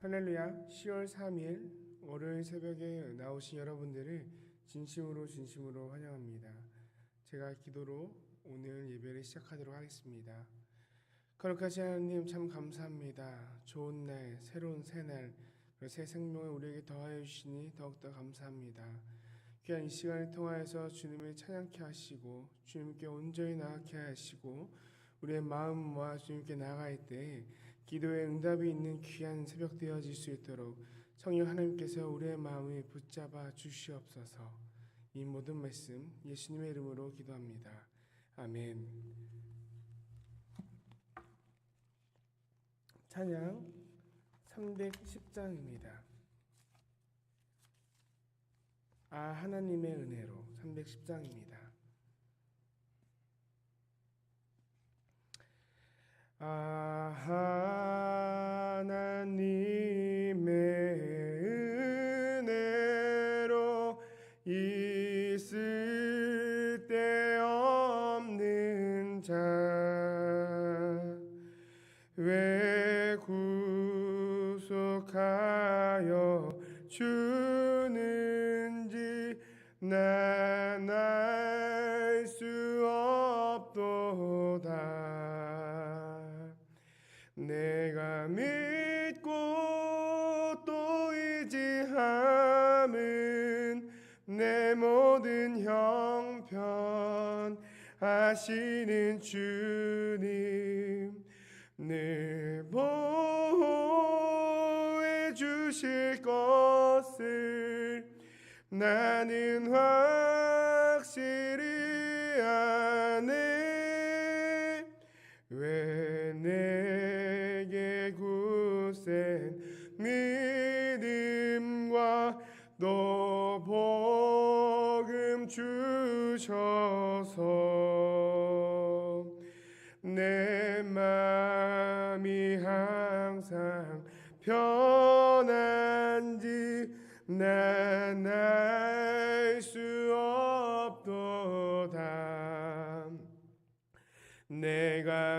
할렐루야 10월 3일 월요일 새벽에 나오신 여러분들을 진심으로 진심으로 환영합니다. 제가 기도로 오늘 예배를 시작하도록 하겠습니다. 거룩하신 하나님 참 감사합니다. 좋은 날, 새로운 새날, 새 생명을 우리에게 더하여 주시니 더욱더 감사합니다. 귀한 이 시간을 통하여서 주님을 찬양케 하시고 주님께 온전히 나아게 하시고 우리의 마음 모아 주님께 나아갈 때 기도에 응답이 있는 귀한 새벽 되어질 수 있도록 성령 하나님께서 우리의 마음을 붙잡아 주시옵소서. 이 모든 말씀 예수님의 이름으로 기도합니다. 아멘. 찬양 310장입니다. 아 하나님의 은혜로 310장입니다. 아 하나님의 은혜로 있을 데 없는 자왜 구속하여 주는지 난알 형편 하시는 주님 늘 보호해 주실 것을 나는 확실히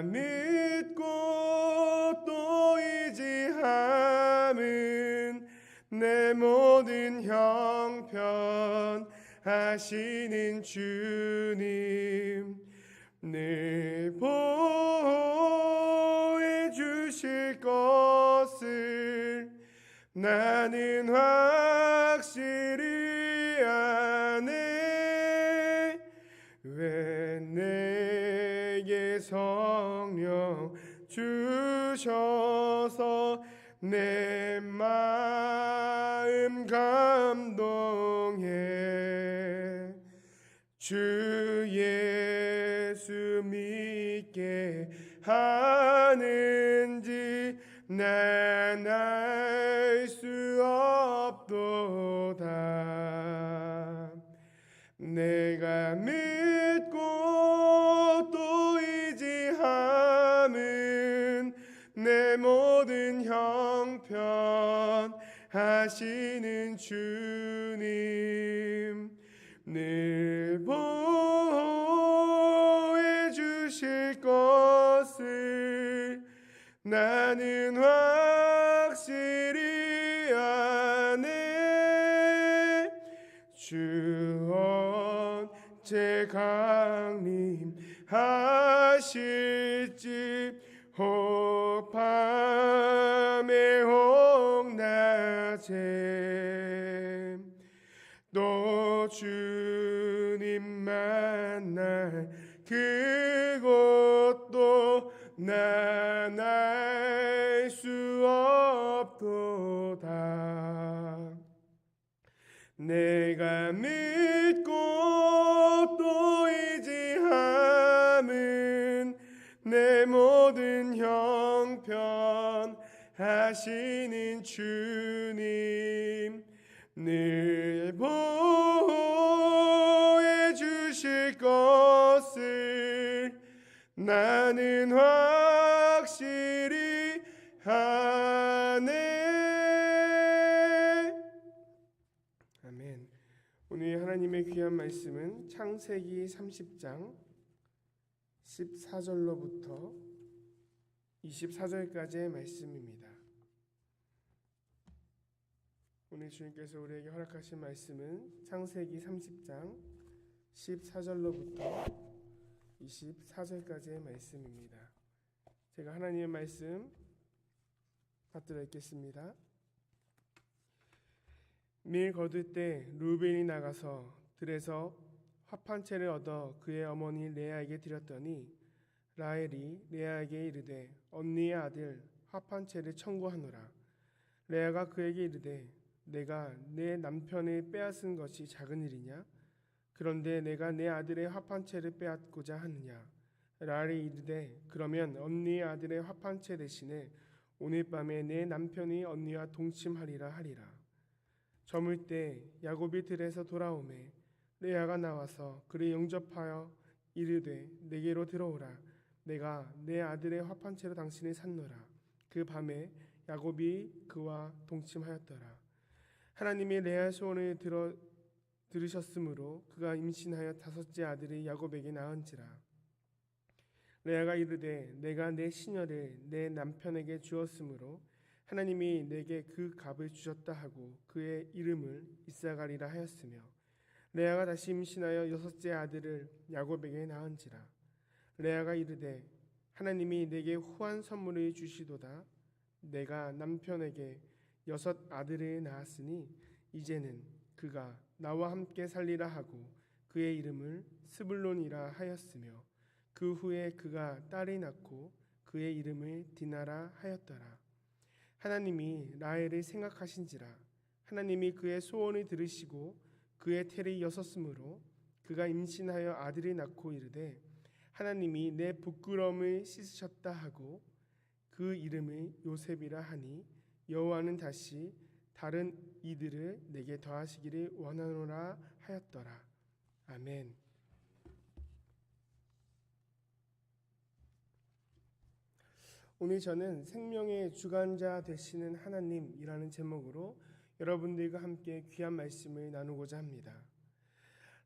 믿고 또 의지함은 내 모든 형편 하시는 주님 늘 보호해 주실 것을 나는 확실히 아네 성령 주셔서 내 마음 감동해. 주 예수 믿게 하는지 난 알 모든 형편 하시는 주님 늘 보호해 주실 것을 나는 확실히 아네. 주 언제 강림하실지 혹 낮에 또 주님 만날 그곳도 난알 수 없도다. 내가 믿 하나님의 귀한 말씀은 창세기 30장 14절로부터 24절까지의 말씀입니다. 오늘 주님께서 우리에게 허락하신 말씀은 창세기 30장 14절로부터 24절까지의 말씀입니다. 제가 하나님의 말씀 받들어 읽겠습니다. 밀 거둘 때 루벤이 나가서 들에서 합한 채를 얻어 그의 어머니 레아에게 드렸더니 라헬이 레아에게 이르되 언니의 아들 합한 채를 청구하노라. 레아가 그에게 이르되 내가 내 남편을 빼앗은 것이 작은 일이냐? 그런데 내가 내 아들의 합한 채를 빼앗고자 하느냐? 라헬이 이르되 그러면 언니의 아들의 합한 채 대신에 오늘 밤에 내 남편이 언니와 동침하리라 하리라. 저물 때 야곱이 들에서 돌아오매 레아가 나와서 그를 영접하여 이르되 내게로 들어오라. 내가 내 아들의 화판 채로 당신을 샀노라. 그 밤에 야곱이 그와 동침하였더라. 하나님이 레아 소원을 들어 들으셨으므로 그가 임신하여 다섯째 아들이 야곱에게 낳은지라. 레아가 이르되 내가 내 시녀를 내 남편에게 주었으므로 하나님이 내게 그 값을 주셨다 하고 그의 이름을 이사가리라 하였으며 레아가 다시 임신하여 여섯째 아들을 야곱에게 낳은지라. 레아가 이르되 하나님이 내게 후한 선물을 주시도다. 내가 남편에게 여섯 아들을 낳았으니 이제는 그가 나와 함께 살리라 하고 그의 이름을 스불론이라 하였으며 그 후에 그가 딸이 낳고 그의 이름을 디나라 하였더라. 하나님이 라헬을 생각하신지라. 하나님이 그의 소원을 들으시고 그의 태를 여섰으므로 그가 임신하여 아들이 낳고 이르되 하나님이 내 부끄러움을 씻으셨다 하고 그 이름을 요셉이라 하니 여호와는 다시 다른 이들을 내게 더하시기를 원하노라 하였더라 아멘. 오늘 저는 생명의 주관자 되시는 하나님이라는 제목으로 여러분들과 함께 귀한 말씀을 나누고자 합니다.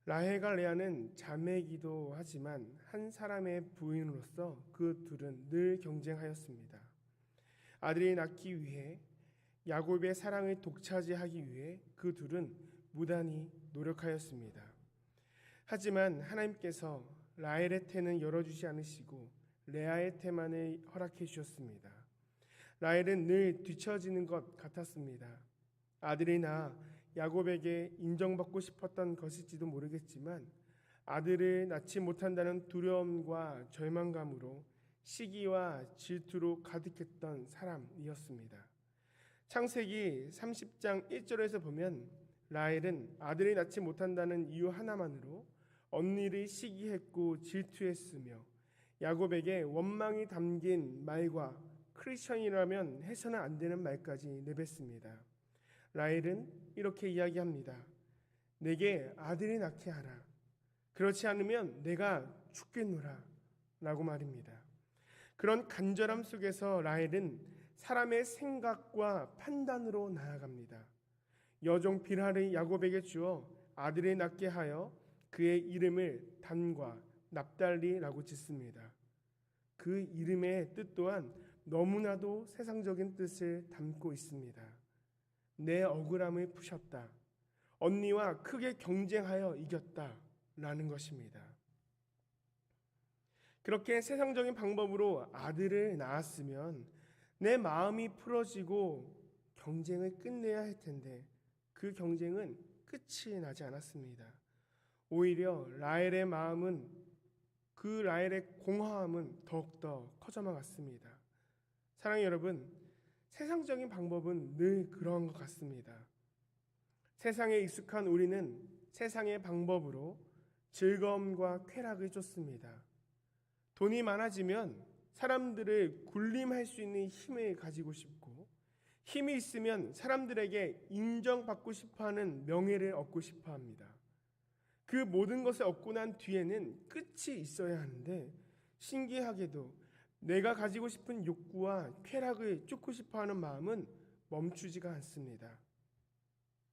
라헬과 레아는 자매이기도 하지만 한 사람의 부인으로서 그 둘은 늘 경쟁하였습니다. 아들이 낳기 위해 야곱의 사랑을 독차지하기 위해 그 둘은 무단히 노력하였습니다. 하지만 하나님께서 라헬의 태는 열어주지 않으시고 레아의 태만을 허락해 주셨습니다. 라헬은 늘 뒤처지는 것 같았습니다. 아들이 나 야곱에게 인정받고 싶었던 것일지도 모르겠지만 아들을 낳지 못한다는 두려움과 절망감으로 시기와 질투로 가득했던 사람이었습니다. 창세기 30장 1절에서 보면 라헬은 아들을 낳지 못한다는 이유 하나만으로 언니를 시기했고 질투했으며 야곱에게 원망이 담긴 말과 크리스천이라면 해서는 안 되는 말까지 내뱉습니다. 라헬은 이렇게 이야기합니다. 내게 아들이 낳게 하라. 그렇지 않으면 내가 죽겠노라. 라고 말입니다. 그런 간절함 속에서 라헬은 사람의 생각과 판단으로 나아갑니다. 여종 빌하를 야곱에게 주어 아들을 낳게 하여 그의 이름을 단과 납달리라고 짓습니다. 그 이름의 뜻 또한 너무나도 세상적인 뜻을 담고 있습니다. 내 억울함을 푸셨다. 언니와 크게 경쟁하여 이겼다. 라는 것입니다. 그렇게 세상적인 방법으로 아들을 낳았으면 내 마음이 풀어지고 경쟁을 끝내야 할 텐데 그 경쟁은 끝이 나지 않았습니다. 오히려 라헬의 마음은 그 라헬의 공허함은 더욱더 커져만 갔습니다. 사랑의 여러분, 세상적인 방법은 늘 그런 것 같습니다. 세상에 익숙한 우리는 세상의 방법으로 즐거움과 쾌락을 쫓습니다. 돈이 많아지면 사람들을 군림할 수 있는 힘을 가지고 싶고 힘이 있으면 사람들에게 인정받고 싶어 하는 명예를 얻고 싶어 합니다. 그 모든 것을 얻고 난 뒤에는 끝이 있어야 하는데 신기하게도 내가 가지고 싶은 욕구와 쾌락을 쫓고 싶어 하는 마음은 멈추지가 않습니다.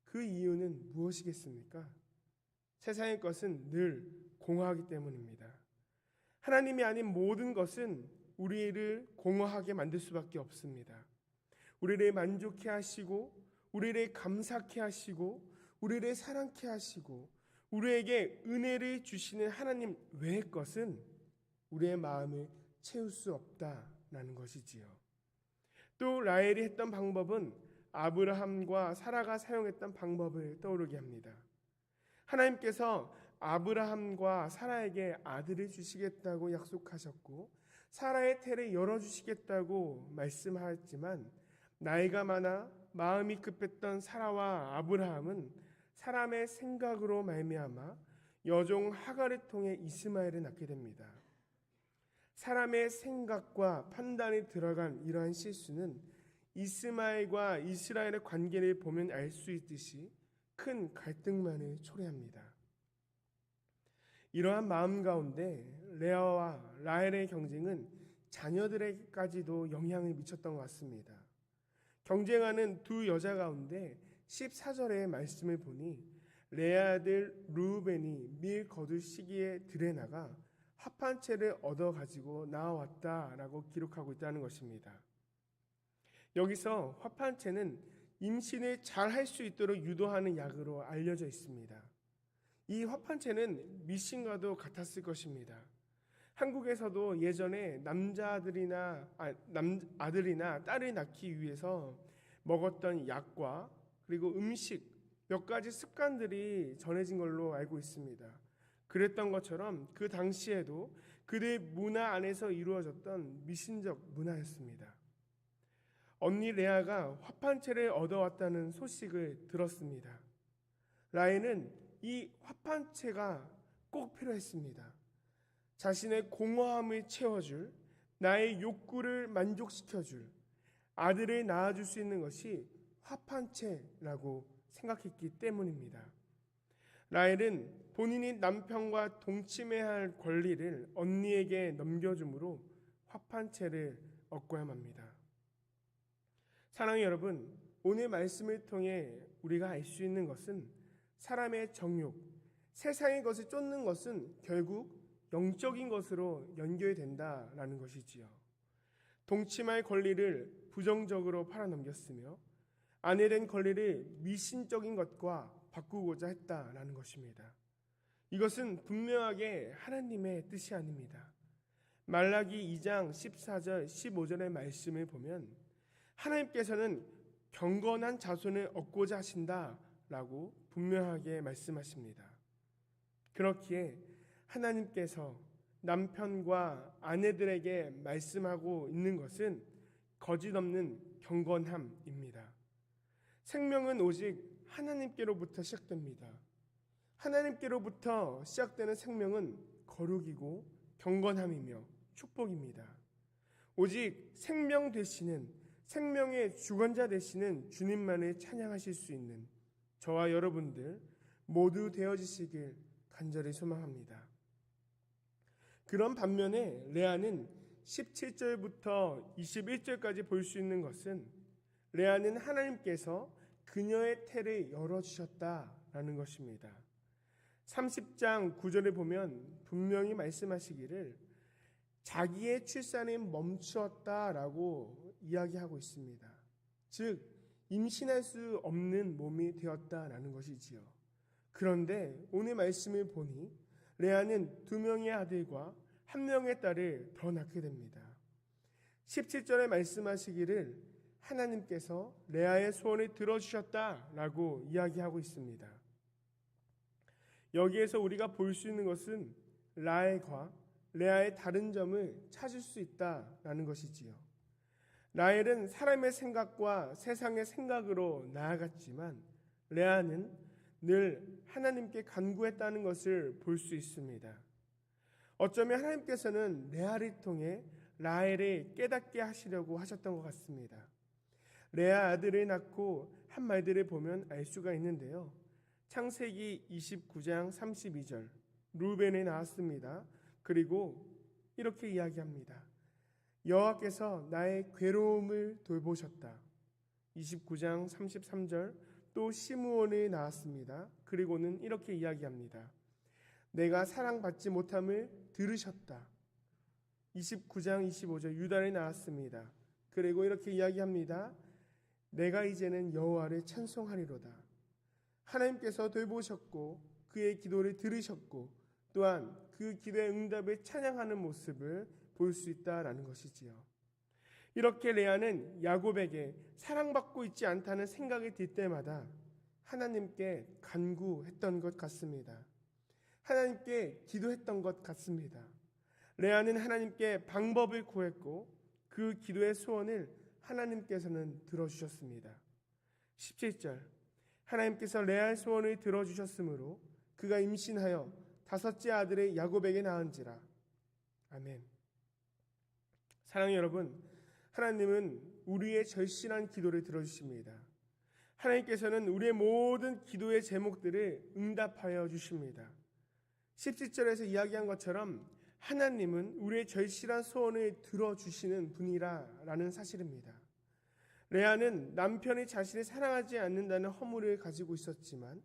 그 이유는 무엇이겠습니까? 세상의 것은 늘 공허하기 때문입니다. 하나님이 아닌 모든 것은 우리를 공허하게 만들 수밖에 없습니다. 우리를 만족해 하시고 우리를 감사케 하시고 우리를 사랑케 하시고 우리에게 은혜를 주시는 하나님 외의 것은 우리의 마음을 채울 수 없다라는 것이지요. 또 라헬이 했던 방법은 아브라함과 사라가 사용했던 방법을 떠오르게 합니다. 하나님께서 아브라함과 사라에게 아들을 주시겠다고 약속하셨고 사라의 태를 열어 주시겠다고 말씀하였지만 나이가 많아 마음이 급했던 사라와 아브라함은 사람의 생각으로 말미암아 여종 하갈을 통해 이스마엘을 낳게 됩니다. 사람의 생각과 판단이 들어간 이러한 실수는 이스마엘과 이스라엘의 관계를 보면 알 수 있듯이 큰 갈등만을 초래합니다. 이러한 마음 가운데 레아와 라헬의 경쟁은 자녀들에게까지도 영향을 미쳤던 것 같습니다. 경쟁하는 두 여자 가운데 14절의 말씀을 보니 레아 아들 루벤이 밀 거둘 시기에 들에 나가 합한 채를 얻어 가지고 나왔다라고 기록하고 있다는 것입니다. 여기서 화판채는 임신을 잘 할 수 있도록 유도하는 약으로 알려져 있습니다. 이 화판채는 미신과도 같았을 것입니다. 한국에서도 예전에 남자들이나 아, 남, 아들이나 딸을 낳기 위해서 먹었던 약과 그리고 음식 몇 가지 습관들이 전해진 걸로 알고 있습니다. 그랬던 것처럼 그 당시에도 그들의 문화 안에서 이루어졌던 미신적 문화였습니다. 언니 레아가 화판채를 얻어왔다는 소식을 들었습니다. 라인은 이 화판채가 꼭 필요했습니다. 자신의 공허함을 채워줄 나의 욕구를 만족시켜줄 아들을 낳아줄 수 있는 것이 화판채라고 생각했기 때문입니다. 라헬은 본인이 남편과 동침해야 할 권리를 언니에게 넘겨주므로 화판채를 얻고야 합니다. 사랑하는 여러분, 오늘 말씀을 통해 우리가 알 수 있는 것은 사람의 정욕, 세상의 것을 쫓는 것은 결국 영적인 것으로 연결된다라는 것이지요. 동침할 권리를 부정적으로 팔아넘겼으며 아내된 권리를 미신적인 것과 바꾸고자 했다라는 것입니다. 이것은 분명하게 하나님의 뜻이 아닙니다. 말라기 2장 14절 15절의 말씀을 보면 하나님께서는 경건한 자손을 얻고자 하신다라고 분명하게 말씀하십니다. 그렇기에 하나님께서 남편과 아내들에게 말씀하고 있는 것은 거짓 없는 경건함입니다. 생명은 오직 하나님께로부터 시작됩니다. 하나님께로부터 시작되는 생명은 거룩이고 경건함이며 축복입니다. 오직 생명 되시는 생명의 주관자 되시는 주님만을 찬양하실 수 있는 저와 여러분들 모두 되어지시길 간절히 소망합니다. 그런 반면에 레아는 17절부터 21절까지 볼 수 있는 것은 레아는 하나님께서 그녀의 태를 열어주셨다라는 것입니다. 30장 9절에 보면 분명히 말씀하시기를 자기의 출산이 멈추었다라고 이야기하고 있습니다. 즉, 임신할 수 없는 몸이 되었다라는 것이지요. 그런데 오늘 말씀을 보니 레아는 두 명의 아들과 한 명의 딸을 더 낳게 됩니다. 17절에 말씀하시기를 하나님께서 레아의 소원을 들어주셨다라고 이야기하고 있습니다. 여기에서 우리가 볼 수 있는 것은 라엘과 레아의 다른 점을 찾을 수 있다라는 것이지요. 라엘은 사람의 생각과 세상의 생각으로 나아갔지만 레아는 늘 하나님께 간구했다는 것을 볼 수 있습니다. 어쩌면 하나님께서는 레아를 통해 라헬을 깨닫게 하시려고 하셨던 것 같습니다. 레아 아들을 낳고 한 말들을 보면 알 수가 있는데요. 창세기 29장 32절 루벤이 나왔습니다. 그리고 이렇게 이야기합니다. 여호와께서 나의 괴로움을 돌보셨다. 29장 33절 또 시므온이 나왔습니다. 그리고는 이렇게 이야기합니다. 내가 사랑받지 못함을 들으셨다. 29장 25절 유다를 나왔습니다. 그리고 이렇게 이야기합니다. 내가 이제는 여호와를 찬송하리로다. 하나님께서 돌보셨고 그의 기도를 들으셨고 또한 그 기도의 응답을 찬양하는 모습을 볼 수 있다라는 것이지요. 이렇게 레아는 야곱에게 사랑받고 있지 않다는 생각이 들 때마다 하나님께 간구했던 것 같습니다. 하나님께 기도했던 것 같습니다. 레아는 하나님께 방법을 구했고 그 기도의 소원을 하나님께서는 들어주셨습니다. 17절 하나님께서 레아의 소원을 들어주셨으므로 그가 임신하여 다섯째 아들의 야곱에게 낳은지라. 아멘. 사랑하는 여러분, 하나님은 우리의 절실한 기도를 들어주십니다. 하나님께서는 우리의 모든 기도의 제목들을 응답하여 주십니다. 17절에서 이야기한 것처럼 하나님은 우리의 절실한 소원을 들어주시는 분이라라는 사실입니다. 레아는 남편이 자신을 사랑하지 않는다는 허물을 가지고 있었지만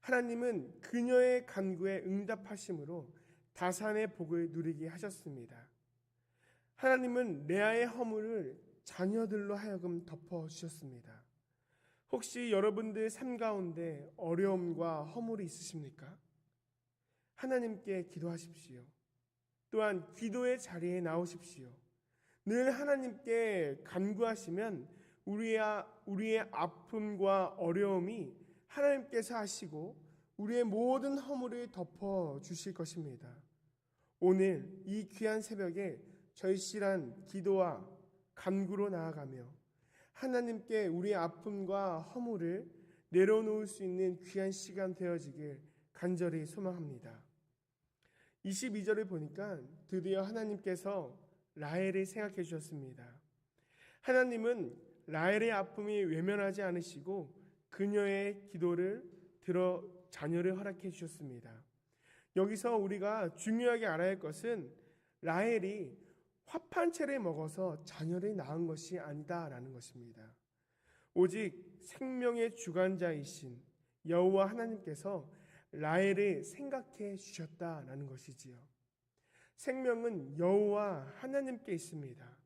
하나님은 그녀의 간구에 응답하심으로 다산의 복을 누리게 하셨습니다. 하나님은 레아의 허물을 자녀들로 하여금 덮어 주셨습니다. 혹시 여러분들 삶 가운데 어려움과 허물이 있으십니까? 하나님께 기도하십시오. 또한 기도의 자리에 나오십시오. 늘 하나님께 간구하시면 우리의, 우리의 아픔과 어려움이 하나님께서 하시고 우리의 모든 허물을 덮어 주실 것입니다. 오늘 이 귀한 새벽에 절실한 기도와 간구로 나아가며 하나님께 우리의 아픔과 허물을 내려놓을 수 있는 귀한 시간 되어지길 간절히 소망합니다. 22절을 보니까 드디어 하나님께서 라헬을 생각해 주셨습니다. 하나님은 라헬의 아픔이 외면하지 않으시고 그녀의 기도를 들어 자녀를 허락해 주셨습니다. 여기서 우리가 중요하게 알아야 할 것은 라헬이 화판 채를 먹어서 자녀를 낳은 것이 아니다라는 것입니다. 오직 생명의 주관자이신 여호와 하나님께서 라헬을 생각해 주셨다라는 것이지요. 생명은 여호와 하나님께 있습니다.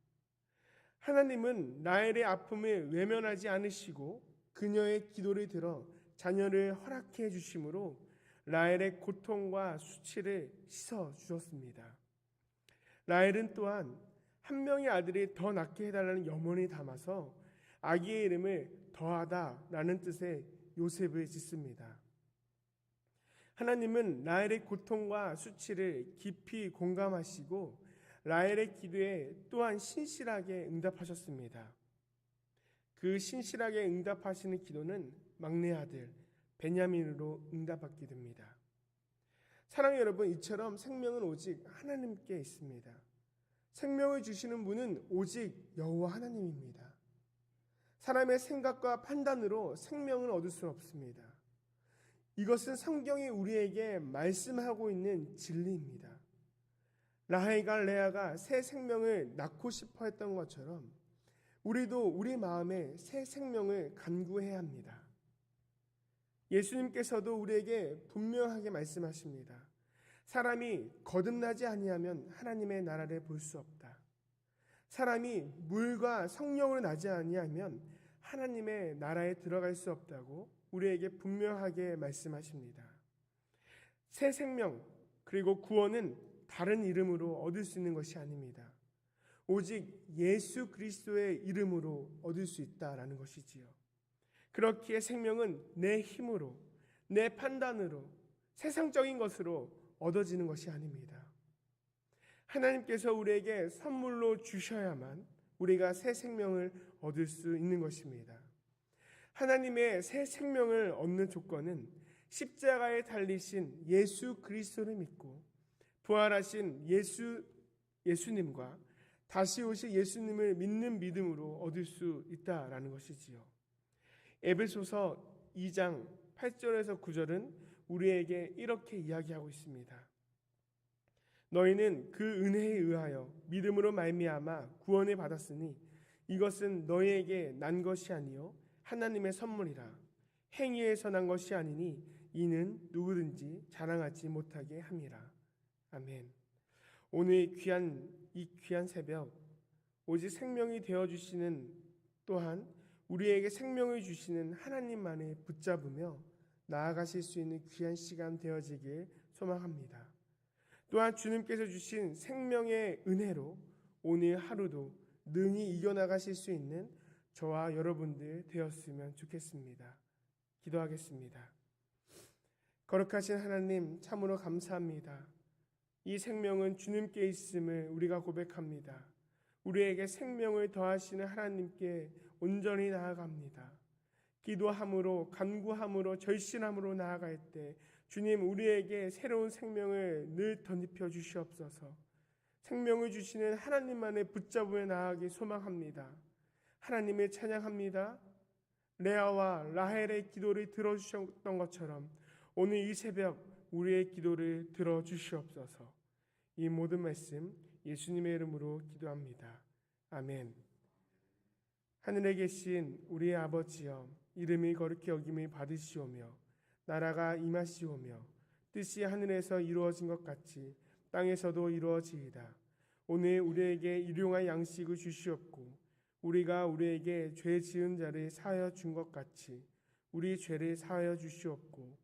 하나님은 라헬의 아픔을 외면하지 않으시고 그녀의 기도를 들어 자녀를 허락해 주심으로 라헬의 고통과 수치를 씻어 주셨습니다. 라헬은 또한 한 명의 아들이 더 낳게 해달라는 염원이 담아서 아기의 이름을 더하다라는 뜻의 요셉을 짓습니다. 하나님은 라헬의 고통과 수치를 깊이 공감하시고 라헬의 기도에 또한 신실하게 응답하셨습니다. 그 신실하게 응답하시는 기도는 막내 아들 베냐민으로 응답받게 됩니다. 사랑의 여러분, 이처럼 생명은 오직 하나님께 있습니다. 생명을 주시는 분은 오직 여호와 하나님입니다. 사람의 생각과 판단으로 생명을 얻을 수 없습니다. 이것은 성경이 우리에게 말씀하고 있는 진리입니다. 라헬과 레아가 새 생명을 낳고 싶어 했던 것처럼 우리도 우리 마음에 새 생명을 간구해야 합니다. 예수님께서도 우리에게 분명하게 말씀하십니다. 사람이 거듭나지 아니하면 하나님의 나라를 볼 수 없다. 사람이 물과 성령으로 나지 아니하면 하나님의 나라에 들어갈 수 없다고 우리에게 분명하게 말씀하십니다. 새 생명 그리고 구원은 다른 이름으로 얻을 수 있는 것이 아닙니다. 오직 예수 그리스도의 이름으로 얻을 수 있다라는 것이지요. 그렇기에 생명은 내 힘으로, 내 판단으로, 세상적인 것으로 얻어지는 것이 아닙니다. 하나님께서 우리에게 선물로 주셔야만 우리가 새 생명을 얻을 수 있는 것입니다. 하나님의 새 생명을 얻는 조건은 십자가에 달리신 예수 그리스도를 믿고 부활하신 예수 예수님과 다시 오실 예수님을 믿는 믿음으로 얻을 수 있다라는 것이지요. 에베소서 2장 8절에서 9절은 우리에게 이렇게 이야기하고 있습니다. 너희는 그 은혜에 의하여 믿음으로 말미암아 구원을 받았으니 이것은 너희에게 난 것이 아니요 하나님의 선물이라 행위에서 난 것이 아니니 이는 누구든지 자랑하지 못하게 함이라. 아멘. 오늘 귀한 이 귀한 새벽 오직 생명이 되어 주시는 또한 우리에게 생명을 주시는 하나님만을 붙잡으며 나아가실 수 있는 귀한 시간 되어지길 소망합니다. 또한 주님께서 주신 생명의 은혜로 오늘 하루도 능히 이겨나가실 수 있는 저와 여러분들 되었으면 좋겠습니다. 기도하겠습니다. 거룩하신 하나님 참으로 감사합니다. 이 생명은 주님께 있음을 우리가 고백합니다. 우리에게 생명을 더하시는 하나님께 온전히 나아갑니다. 기도함으로 간구함으로 절신함으로 나아갈 때 주님 우리에게 새로운 생명을 늘 덧입혀 주시옵소서. 생명을 주시는 하나님만의 붙잡으며 나아가기 소망합니다. 하나님을 찬양합니다. 레아와 라헬의 기도를 들어주셨던 것처럼 오늘 이 새벽 우리의 기도를 들어 주시옵소서. 이 모든 말씀 예수님의 이름으로 기도합니다. 아멘. 하늘에 계신 우리의 아버지여 이름이 거룩히 여김을 받으시오며 나라가 임하시오며 뜻이 하늘에서 이루어진 것 같이 땅에서도 이루어지이다. 오늘 우리에게 일용할 양식을 주시옵고 우리가 우리에게 죄 지은 자를 사하여 준 것 같이 우리 죄를 사하여 주시옵고